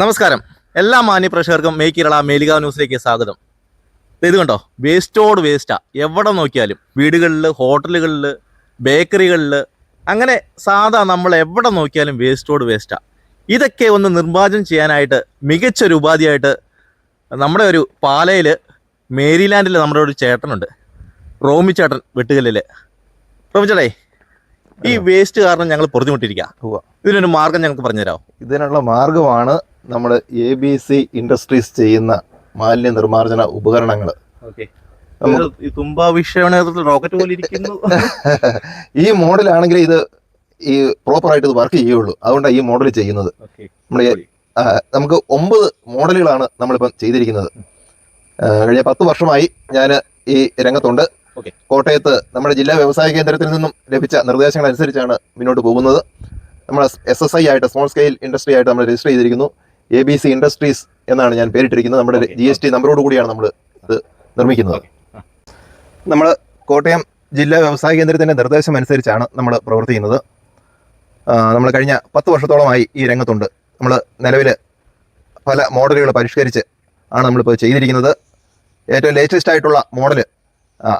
നമസ്കാരം. എല്ലാ മാന്യ പ്രേക്ഷകർക്കും മേ കേരള മേലിക ന്യൂസിലേക്ക് സ്വാഗതം. ഇത് കണ്ടോ? വേസ്റ്റോട് വേസ്റ്റാ എവിടെ നോക്കിയാലും വീടുകളിൽ ഹോട്ടലുകളിൽ ബേക്കറികളിൽ അങ്ങനെ സാധാ നമ്മൾ എവിടെ നോക്കിയാലും വേസ്റ്റോട് വേസ്റ്റാ ഇതൊക്കെ ഒന്ന് നിർമ്മാർജനം ചെയ്യാനായിട്ട് മികച്ചൊരു ഉപാധിയായിട്ട് നമ്മുടെ ഒരു പാലയിൽ മേരിലാൻഡിൽ നമ്മുടെ ഒരു ചേട്ടനുണ്ട്. റോമി ചേട്ടൻ വെട്ടുകല്ലിൽ റോമി ചേട്ടേ ഈ വേസ്റ്റ് കാരണം ഞങ്ങൾ പൊറുതിമുട്ടിരിക്കുക. ഇതിനൊരു മാർഗം ഞങ്ങൾക്ക് പറഞ്ഞുതരാമോ? ഇതിനുള്ള മാർഗമാണ് നമ്മൾ എ ബി സി ഇൻഡസ്ട്രീസ് ചെയ്യുന്ന മാലിന്യ നിർമ്മാർജന ഉപകരണങ്ങൾ. റോക്കറ്റ് പോലെ ഇരിക്കുന്നു ഈ മോഡലാണെങ്കിൽ ഇത് ഈ പ്രോപ്പർ ആയിട്ട് ഇത് വർക്ക് ചെയ്യുള്ളൂ അതുകൊണ്ടാണ് ഈ മോഡൽ ചെയ്യുന്നത്. നമ്മുടെ നമുക്ക് ഒമ്പത് മോഡലുകളാണ് നമ്മളിപ്പം ചെയ്തിരിക്കുന്നത്. കഴിഞ്ഞ പത്ത് വർഷമായി ഞാൻ ഈ രംഗത്തുണ്ട്. കോട്ടയത്ത് നമ്മുടെ ജില്ലാ വ്യവസായ കേന്ദ്രത്തിൽ നിന്നും ലഭിച്ച നിർദ്ദേശങ്ങൾ അനുസരിച്ചാണ് മുന്നോട്ട് പോകുന്നത്. നമ്മൾ എസ് എസ് ഐ ആയിട്ട് സ്മോൾ സ്കെയിൽ ഇൻഡസ്ട്രി ആയിട്ട് നമ്മൾ രജിസ്റ്റർ ചെയ്തിരിക്കുന്നു. എ ബി സി ഇൻഡസ്ട്രീസ് എന്നാണ് ഞാൻ പേരിട്ടിരിക്കുന്നത്. നമ്മുടെ. ജി എസ് ടി നമ്പറോട് കൂടിയാണ് നമ്മൾ ഇത് നിർമ്മിക്കുന്നത്. നമ്മൾ കോട്ടയം ജില്ലാ വ്യവസായ കേന്ദ്രത്തിന്റെ നിർദ്ദേശം അനുസരിച്ചാണ് നമ്മൾ പ്രവർത്തിക്കുന്നത്. നമ്മൾ കഴിഞ്ഞ പത്ത് വർഷത്തോളമായി ഈ രംഗത്തുണ്ട്. നമ്മൾ നിലവിൽ പല മോഡലുകൾ പരിഷ്കരിച്ച് ആണ് നമ്മളിപ്പോൾ ചെയ്തിരിക്കുന്നത്. ഏറ്റവും ലേറ്റസ്റ്റ് ആയിട്ടുള്ള മോഡൽ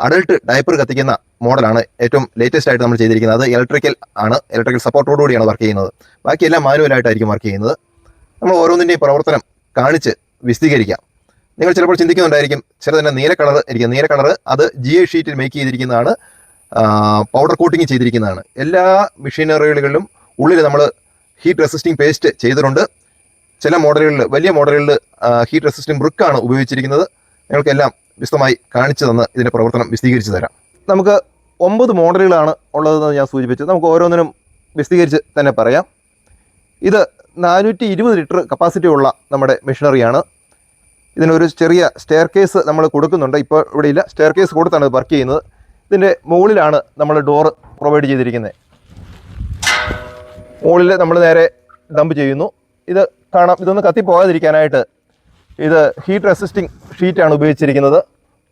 അഡൾട്ട് ഡയപ്പർ കത്തിക്കുന്ന മോഡലാണ് ഏറ്റവും ലേറ്റസ്റ്റ് ആയിട്ട് നമ്മൾ ചെയ്തിരിക്കുന്നത്. അത് ഇലക്ട്രിക്കൽ ആണ്. ഇലക്ട്രിക്കൽ സപ്പോർട്ടോടുകൂടിയാണ് വർക്ക് ചെയ്യുന്നത്. ബാക്കിയെല്ലാം മാനുവലായിട്ടായിരിക്കും വർക്ക് ചെയ്യുന്നത്. നമ്മൾ ഓരോന്നിന്റെയും പ്രവർത്തനം കാണിച്ച് വിശദീകരിക്കാം. നിങ്ങൾ ചിലപ്പോൾ ചിന്തിക്കുന്നുണ്ടായിരിക്കും ചിലതിന്റെ നീല കളർ ഇരിക്കും നീല കളർ അത് ജി ഐ ഷീറ്റിൽ മേക്ക് ചെയ്തിരിക്കുന്നതാണ്. പൗഡർ കോട്ടിങ് ചെയ്തിരിക്കുന്നതാണ്. എല്ലാ മെഷീനറികളിലും ഉള്ളിൽ നമ്മൾ ഹീറ്റ് റെസിസ്റ്റിംഗ് പേസ്റ്റ് ചെയ്തിട്ടുണ്ട്. ചില മോഡലുകളിൽ വലിയ മോഡലുകളിൽ ഹീറ്റ് റെസിസ്റ്റിംഗ് ബ്രിക്കാണ് ഉപയോഗിച്ചിരിക്കുന്നത്. നിങ്ങൾക്കെല്ലാം വിശദമായി കാണിച്ചു തന്ന് ഇതിന്റെ പ്രവർത്തനം വിശദീകരിച്ചു തരാം. നമുക്ക് ഒമ്പത് മോഡലുകളാണ് ഉള്ളതെന്ന് ഞാൻ സൂചിപ്പിച്ചു. നമുക്ക് ഓരോന്നിനും വിശദീകരിച്ച് തന്നെ പറയാം. ഇത് നാനൂറ്റി ഇരുപത് ലിറ്റർ കപ്പാസിറ്റി ഉള്ള നമ്മുടെ മെഷീനറിയാണ്. ഇതിനൊരു ചെറിയ സ്റ്റെയർ കേസ് നമ്മൾ കൊടുക്കുന്നുണ്ട്. ഇപ്പോൾ ഇവിടെ ഇല്ല സ്റ്റെയർ കേസ് കൊടുത്താണ് വർക്ക് ചെയ്യുന്നത്. ഇതിന്റെ മുകളിലാണ് നമ്മൾ ഡോർ പ്രൊവൈഡ് ചെയ്തിരിക്കുന്നത്. മുകളിൽ നമ്മൾ നേരെ ഡംപ് ചെയ്യുന്നു. ഇത് കാണാം. ഇതൊന്ന് കത്തി പോകാതിരിക്കാനായിട്ട് ഇത് ഹീറ്റ് റെസിസ്റ്റിംഗ് ഷീറ്റാണ് ഉപയോഗിച്ചിരിക്കുന്നത്.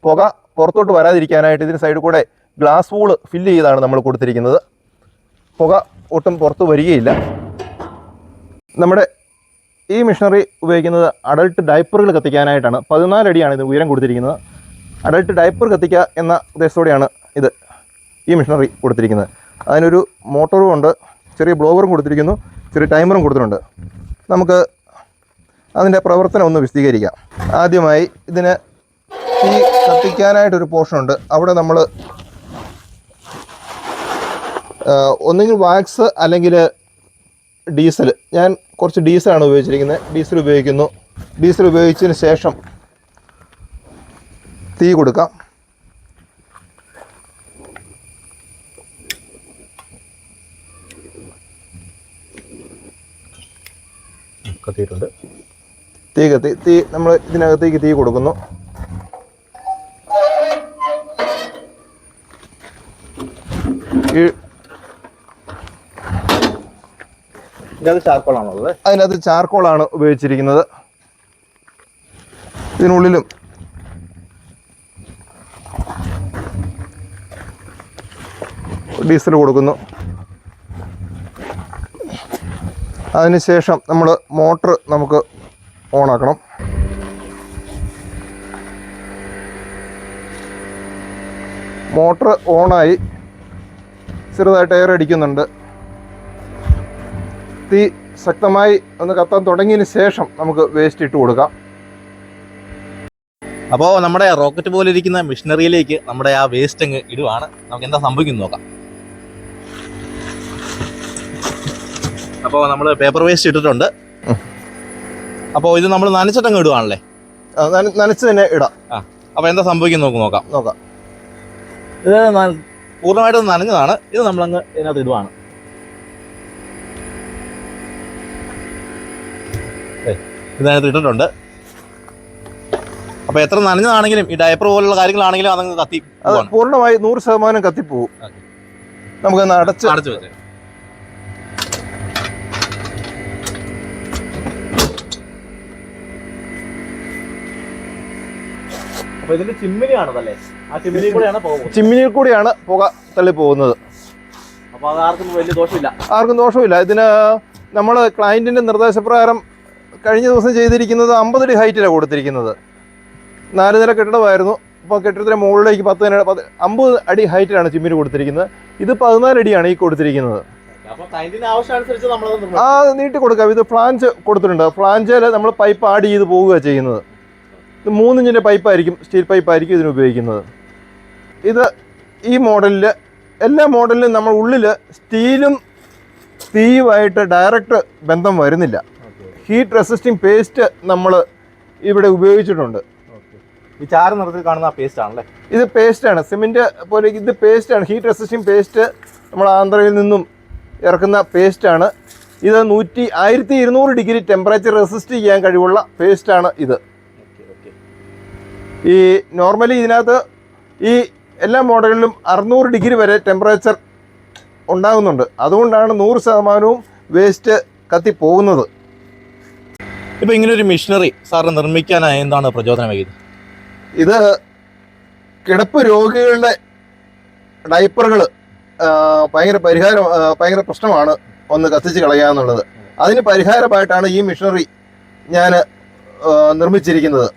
പുക പുറത്തോട്ട് വരാതിരിക്കാനായിട്ട് ഇതിന് സൈഡിൽ കൂടെ ഗ്ലാസ് വൂൾ ഫില്ല് ചെയ്താണ് നമ്മൾ കൊടുത്തിരിക്കുന്നത്. പുക ഒട്ടും പുറത്ത് വരികയില്ല. നമ്മുടെ ഈ മിഷനറി ഉപയോഗിക്കുന്നത് അഡൾട്ട് ഡയപ്പറുകൾ കത്തിക്കാനായിട്ടാണ്. പതിനാലടിയാണ് ഇത് ഉയരം കൊടുത്തിരിക്കുന്നത്. അഡൾട്ട് ഡയപ്പർ കത്തിക്കുക എന്ന ഉദ്ദേശത്തോടെയാണ് ഇത് ഈ മിഷനറി കൊടുത്തിരിക്കുന്നത്. അതിനൊരു മോട്ടോറും ഉണ്ട് ചെറിയ ബ്ലോവറും കൊടുത്തിരിക്കുന്നു ചെറിയ ടൈമറും കൊടുത്തിട്ടുണ്ട്. നമുക്ക് അതിന്റെ പ്രവർത്തനം ഒന്ന് വിശദീകരിക്കാം. ആദ്യമായി ഇതിന് ഈ കത്തിക്കാനായിട്ടൊരു പോർഷനുണ്ട് അവിടെ നമ്മൾ ഒന്നുകിൽ വാക്സ് അല്ലെങ്കിൽ ഡീസൽ. ഞാൻ കുറച്ച് ഡീസലാണ് ഉപയോഗിച്ചിരിക്കുന്നത്. ഡീസൽ ഉപയോഗിക്കുന്നു. ഡീസൽ ഉപയോഗിച്ചതിന് ശേഷം തീ കൊടുക്കാം. കത്തിയിട്ടുണ്ട്. തീ കത്തി. തീ നമ്മൾ ഇതിനകത്തേക്ക് തീ കൊടുക്കുന്നു. ഈ ഇതിനകത്ത് ചാർക്കോളാണോ ഉള്ളത് അതിനകത്ത് ചാർക്കോളാണ് ഉപയോഗിച്ചിരിക്കുന്നത്. ഇതിനുള്ളിലും ഡീസൽ കൊടുക്കുന്നു. അതിനുശേഷം നമ്മൾ മോട്ടർ നമുക്ക് ഓണാക്കണം. മോട്ടർ ഓണായി ചെറുതായിട്ട് എയർ അടിക്കുന്നുണ്ട്. തീ ശക്തമായി ഒന്ന് കത്താൻ തുടങ്ങിയതിന് ശേഷം നമുക്ക് വേസ്റ്റ് ഇട്ട് കൊടുക്കാം. അപ്പോൾ നമ്മുടെ റോക്കറ്റ് പോലെ ഇരിക്കുന്ന മിഷനറിയിലേക്ക് നമ്മുടെ ആ വേസ്റ്റ് അങ്ങ് ഇടുവാണ്. നമുക്ക് എന്താ സംഭവിക്കുന്നു നോക്കാം. അപ്പോൾ നമ്മൾ പേപ്പർ വേസ്റ്റ് ഇട്ടിട്ടുണ്ട്. അപ്പോൾ ഇത് നമ്മൾ നനച്ചിട്ടങ്ങ് ഇടുവാണല്ലേ? നനച്ച് തന്നെ ഇടാം. ആ അപ്പോൾ എന്താ സംഭവിക്കുന്നു നോക്ക് നോക്കാം. നോക്കാം. ഇത് പൂർണമായിട്ടൊന്ന് പൂർണമായിട്ടും നനഞ്ഞതാണ്. ഇത് നമ്മളങ്ങ് ഇതിനകത്ത് ഇടുവാണ്. ഇതിനകത്ത് ഇട്ടിട്ടുണ്ട്. അപ്പൊ എത്ര നനഞ്ഞതാണെങ്കിലും ഈ ഡയപ്പർ പോലുള്ള കാര്യങ്ങളാണെങ്കിലും അതങ്ങ് കത്തി അത്. പൂർണമായി നൂറ് ശതമാനം കത്തിപ്പോവും. നമുക്ക് അടച്ച് അടച്ചു വെച്ചേ. ചിമ്മിനിയിൽ കൂടിയാണ് പുക തള്ളി പോകുന്നത്. ആർക്കും വലിയ ദോഷമില്ല. ആർക്കും ദോഷമില്ല. ഇതിന് നമ്മൾ ക്ലയന്റിന്റെ നിർദ്ദേശപ്രകാരം കഴിഞ്ഞ ദിവസം ചെയ്തിരിക്കുന്നത് അമ്പത് അടി ഹൈറ്റിലാണ് കൊടുത്തിരിക്കുന്നത്. നാല് നില കെട്ടിടമായിരുന്നു. അപ്പോൾ കെട്ടിടത്തിന് മുകളിലേക്ക് പത്ത് നില പത്ത് അമ്പത് അടി ഹൈറ്റിലാണ് ചിമ്മിന് കൊടുത്തിരിക്കുന്നത്. ഇത് പതിനാലടിയാണ് ഈ കൊടുത്തിരിക്കുന്നത്. ആ നീട്ടി കൊടുക്കാം. ഇത് ഫ്ലാഞ്ച് കൊടുത്തിട്ടുണ്ട്. ഫ്ലാഞ്ചിൽ നമ്മൾ പൈപ്പ് ആഡ് ചെയ്ത് പോവുക ചെയ്യുന്നത്. ഇത് മൂന്നിഞ്ചിന്റെ പൈപ്പായിരിക്കും സ്റ്റീൽ പൈപ്പായിരിക്കും ഇതിന് ഉപയോഗിക്കുന്നത്. ഇത് ഈ മോഡലിൽ എല്ലാ മോഡലിലും നമ്മൾ ഉള്ളിൽ സ്റ്റീലും തീയുമായിട്ട് ഡയറക്റ്റ് ബന്ധം വരുന്നില്ല. ഹീറ്റ് റെസിസ്റ്റിംഗ് പേസ്റ്റ് നമ്മൾ ഇവിടെ ഉപയോഗിച്ചിട്ടുണ്ട്. ഈ ചാര നിറത്തിൽ കാണുന്ന ആ പേസ്റ്റ് ആണല്ലേ? ഇത് പേസ്റ്റ് ആണ്. സിമെന്റ് പോലെ ഇത് പേസ്റ്റ് ആണ്. ഹീറ്റ് റെസിസ്റ്റിംഗ് പേസ്റ്റ് നമ്മൾ ആന്ധ്രയിൽ നിന്നും ഇറക്കുന്ന പേസ്റ്റ് ആണ്. ഇത് നൂറ്റി ആയിരത്തി ഇരുന്നൂറ് ഡിഗ്രി ടെമ്പറേച്ചർ റെസിസ്റ്റ് ചെയ്യാൻ കഴിവുള്ള പേസ്റ്റ് ആണ് ഇത്. ഈ നോർമലി ഇതിനകത്ത് ഈ എല്ലാ മോഡലിലും അറുന്നൂറ് ഡിഗ്രി വരെ ടെമ്പറേച്ചർ ഉണ്ടാകുന്നുണ്ട്. അതുകൊണ്ടാണ് നൂറ് ശതമാനവും വേസ്റ്റ് കത്തി പോകുന്നത് ഇപ്പൊ ഇങ്ങനെ ഒരു മിഷനറി സാറിന് നിർമ്മിക്കാനായി എന്താണ് പ്രചോദനമായത് ഇത് കിടപ്പ് രോഗികളുടെ ഡൈപ്പറുകൾ ഭയങ്കര പരിഹാരം ഭയങ്കര പ്രശ്നമാണ് ഒന്ന് കത്തിച്ച് കളയുക എന്നുള്ളത്. അതിന് പരിഹാരമായിട്ടാണ് ഈ മിഷനറി ഞാൻ നിർമ്മിച്ചിരിക്കുന്നത്.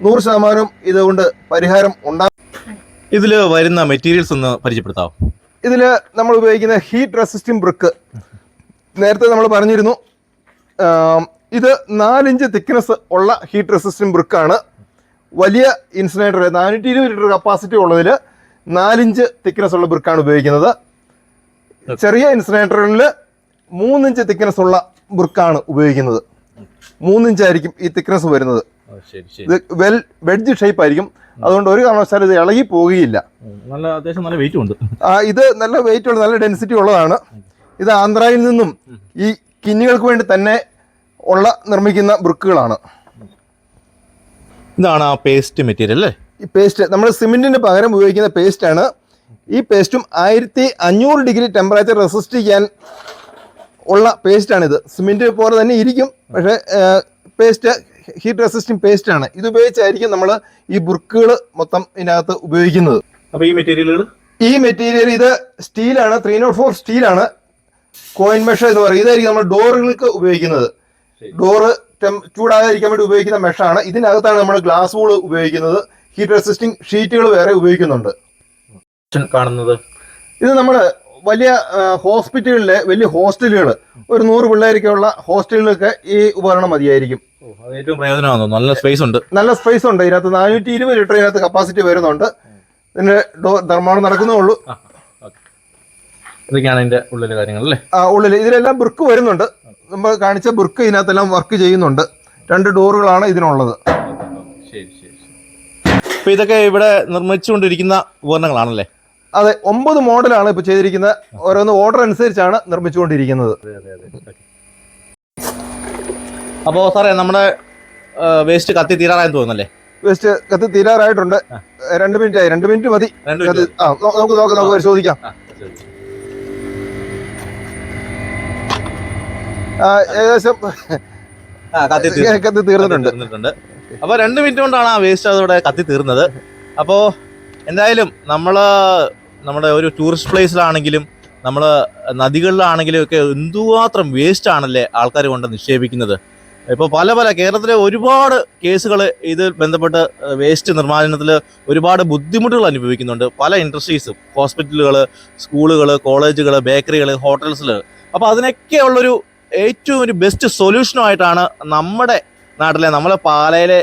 നൂറ് ശതമാനം ഇതുകൊണ്ട് പരിഹാരം ഉണ്ടാകും ഇതിൽ വരുന്ന മെറ്റീരിയൽസ് ഒന്ന് പരിചയപ്പെടുത്താം ഇതിൽ നമ്മൾ ഉപയോഗിക്കുന്ന ഹീറ്റ് റെസിസ്റ്റിംഗ് ബ്രിക്ക് നേരത്തെ നമ്മൾ പറഞ്ഞിരുന്നു ഇത് നാലിഞ്ച് തിക്നെസ് ഉള്ള ഹീറ്റ് റെസിസ്റ്റിംഗ് ബ്രിക്കാണ് വലിയ ഇൻസിനേറ്റർ നാനൂറ്റി ഇരുപത് ലിറ്റർ കപ്പാസിറ്റി ഉള്ളതിൽ നാലിഞ്ച് തിക്നെസ് ഉള്ള ബ്രിക്കാണ് ഉപയോഗിക്കുന്നത്. ചെറിയ ഇൻസിനേറ്ററിൽ മൂന്നിഞ്ച് തിക്നെസ് ഉള്ള ബ്രിക്കാണ് ഉപയോഗിക്കുന്നത്. മൂന്നിഞ്ചായിരിക്കും ഈ തിക്നെസ് വരുന്നത്. ഇത് വെൽ വെഡ്ജ് ഷേപ്പ് ആയിരിക്കും. അതുകൊണ്ട് ഒരു കാരണവശാലും ഇത് ഇളകി പോകുകയില്ല നല്ല അത്യാവശ്യം നല്ല വെയിറ്റ് ഉണ്ട്. ഇത് നല്ല വെയിറ്റ് ഉള്ള നല്ല ഡെൻസിറ്റി ഉള്ളതാണ്. ഇത് ആന്ധ്രയിൽ നിന്നും ഈ കിന്നികൾക്ക് വേണ്ടി തന്നെ ഉള്ള നിർമ്മിക്കുന്ന ബ്രിക്കുകളാണ്. ഇതാണ് ആ പേസ്റ്റ് മെറ്റീരിയൽ അല്ലേ? ഈ പേസ്റ്റ് നമ്മൾ സിമെന്റിന് പകരം ഉപയോഗിക്കുന്ന പേസ്റ്റ് ആണ്. ഈ പേസ്റ്റും ആയിരത്തി അഞ്ഞൂറ് ഡിഗ്രി ടെമ്പറേച്ചർ റെസിസ്റ്റ് ചെയ്യാൻ ഉള്ള പേസ്റ്റാണിത് സിമെന്റ് പോലെ തന്നെ ഇരിക്കും പക്ഷേ പേസ്റ്റ് ഹീറ്റ് റെസിസ്റ്റിംഗ് പേസ്റ്റ് ആണ്. ഇത് ഉപയോഗിച്ചായിരിക്കും നമ്മൾ ഈ ബുർക്കുകൾ മൊത്തം ഇതിനകത്ത് ഉപയോഗിക്കുന്നത്. അപ്പോൾ ഈ മെറ്റീരിയലുകൾ ഈ മെറ്റീരിയൽ ഇത് സ്റ്റീലാണ് ത്രീ നോട്ട് ഫോർ സ്റ്റീലാണ്. കോയിൻ മെഷ എന്ന് പറയും. ഇതായിരിക്കും നമ്മൾ ഡോറുകൾക്ക് ഉപയോഗിക്കുന്നത്. ഡോറ് ചൂടാകാതിരിക്കാൻ വേണ്ടി ഉപയോഗിക്കുന്ന മെഷാണ് ഇതിനകത്താണ് നമ്മൾ ഗ്ലാസ് വൂൾ ഉപയോഗിക്കുന്നത്. ഹീറ്റ് റെസിസ്റ്റിംഗ് ഷീറ്റുകൾ വേറെ ഉപയോഗിക്കുന്നുണ്ട്. കാണുന്നത്. ഇത് നമ്മൾ വലിയ ഹോസ്പിറ്റലിലെ വലിയ ഹോസ്റ്റലുകൾ ഒരു നൂറ് പിള്ളേരൊക്കെയുള്ള ഹോസ്റ്റലുകൾക്ക് ഈ ഉപകരണം മതിയായിരിക്കും. ഏറ്റവും പ്രയോജനമാണെന്ന് നല്ല സ്പേസ് ഉണ്ട്. നല്ല സ്പേസ് ഉണ്ട്. ഇതിനകത്ത് നാനൂറ്റി ഇരുപത് ലിറ്റർ ഇതിനകത്ത് കപ്പാസിറ്റി വരുന്നുണ്ട്. ഇതിന്റെ ഡോ നിർമ്മാണം നടക്കുന്നേ ഉള്ളൂ. ഇതൊക്കെയാണ് ഉള്ളിലെ കാര്യങ്ങൾ അല്ലേ? ആ ഉള്ളിൽ ഇതിലെല്ലാം ബ്രിക്ക് വരുന്നുണ്ട്. നമ്മൾ കാണിച്ച ബുർക്ക് ഇതിനകത്തെല്ലാം വർക്ക് ചെയ്യുന്നുണ്ട്. രണ്ട് ഡോറുകളാണ് ഇതിനുള്ളത്. ശരി ശരി അപ്പൊ ഇതൊക്കെ ഇവിടെ നിർമ്മിച്ചുകൊണ്ടിരിക്കുന്ന ഉപകരണങ്ങളാണല്ലേ? അതെ ഒമ്പത് മോഡലാണ് ഇപ്പോൾ ചെയ്തിരിക്കുന്നത്. ഓരോന്ന് ഓർഡർ അനുസരിച്ചാണ് നിർമ്മിച്ചുകൊണ്ടിരിക്കുന്നത്. അപ്പോൾ സാറേ നമ്മുടെ വേസ്റ്റ് കത്തി തീരാറായെന്ന് തോന്നുന്നല്ലേ? വേസ്റ്റ് കത്തി തീരാറായിട്ടുണ്ട്. രണ്ട് മിനിറ്റ് ആയി. രണ്ട് മിനിറ്റ് മതി. ആ നമുക്ക് നോക്കാം നമുക്ക് പരിശോധിക്കാം. ഏകദേശം കത്തി തീർന്നിട്ടുണ്ട്. തീർന്നിട്ടുണ്ട്. അപ്പൊ രണ്ട് മിനിറ്റ് കൊണ്ടാണ് ആ വേസ്റ്റ് അതോടെ കത്തി തീർന്നത്. അപ്പോൾ എന്തായാലും നമ്മൾ നമ്മുടെ ഒരു ടൂറിസ്റ്റ് പ്ലേസിലാണെങ്കിലും നമ്മൾ നദികളിലാണെങ്കിലും ഒക്കെ എന്തുമാത്രം വേസ്റ്റ് ആണല്ലേ ആൾക്കാർ കൊണ്ട് നിക്ഷേപിക്കുന്നത്. ഇപ്പോൾ പല പല കേരളത്തിലെ ഒരുപാട് കേസുകൾ ഇത് ബന്ധപ്പെട്ട് വേസ്റ്റ് നിർമ്മാർജനത്തിൽ ഒരുപാട് ബുദ്ധിമുട്ടുകൾ അനുഭവിക്കുന്നുണ്ട്. പല ഇൻഡസ്ട്രീസും ഹോസ്പിറ്റലുകൾ സ്കൂളുകൾ കോളേജുകൾ ബേക്കറികൾ ഹോട്ടൽസിൽ അപ്പോൾ അതിനൊക്കെ ഉള്ളൊരു ഏറ്റവും ഒരു ബെസ്റ്റ് സൊല്യൂഷനുമായിട്ടാണ് നമ്മുടെ നാട്ടിലെ നമ്മളെ പാലയിലെ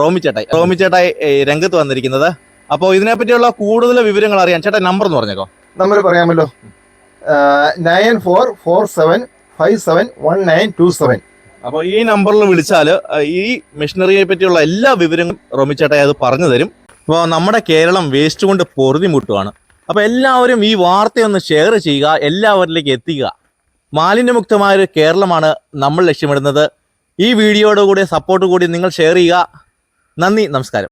റോമിച്ചേട്ടായി റോമിച്ചേട്ടായി റോമി ചേട്ടായി രംഗത്ത് വന്നിരിക്കുന്നത്. അപ്പോൾ ഇതിനെപ്പറ്റിയുള്ള കൂടുതൽ വിവരങ്ങൾ അറിയാൻ ചേട്ടാ നമ്പർ എന്ന് പറഞ്ഞേക്കോ. നമ്പർ പറയാമല്ലോ. Nine four four seven five seven one nine two seven അപ്പോൾ ഈ നമ്പറിൽ വിളിച്ചാൽ ഈ മെഷീനറിയെ പറ്റിയുള്ള എല്ലാ വിവരങ്ങളും റോമിച്ചേട്ടായി അത് പറഞ്ഞു തരും. അപ്പോൾ നമ്മുടെ കേരളം വേസ്റ്റ് കൊണ്ട് പൊറുതി മുട്ടുകയാണ് അപ്പോൾ എല്ലാവരും ഈ വാർത്തയൊന്ന് ഷെയർ ചെയ്യുക എല്ലാവരിലേക്ക് എത്തിക്കുക. മാലിന്യമുക്തമായ ഒരു കേരളമാണ് നമ്മൾ ലക്ഷ്യമിടുന്നത്. ഈ വീഡിയോയുടെ കൂടെ സപ്പോർട്ട് കൂടി നിങ്ങൾ ഷെയർ ചെയ്യുക. നന്ദി നമസ്കാരം.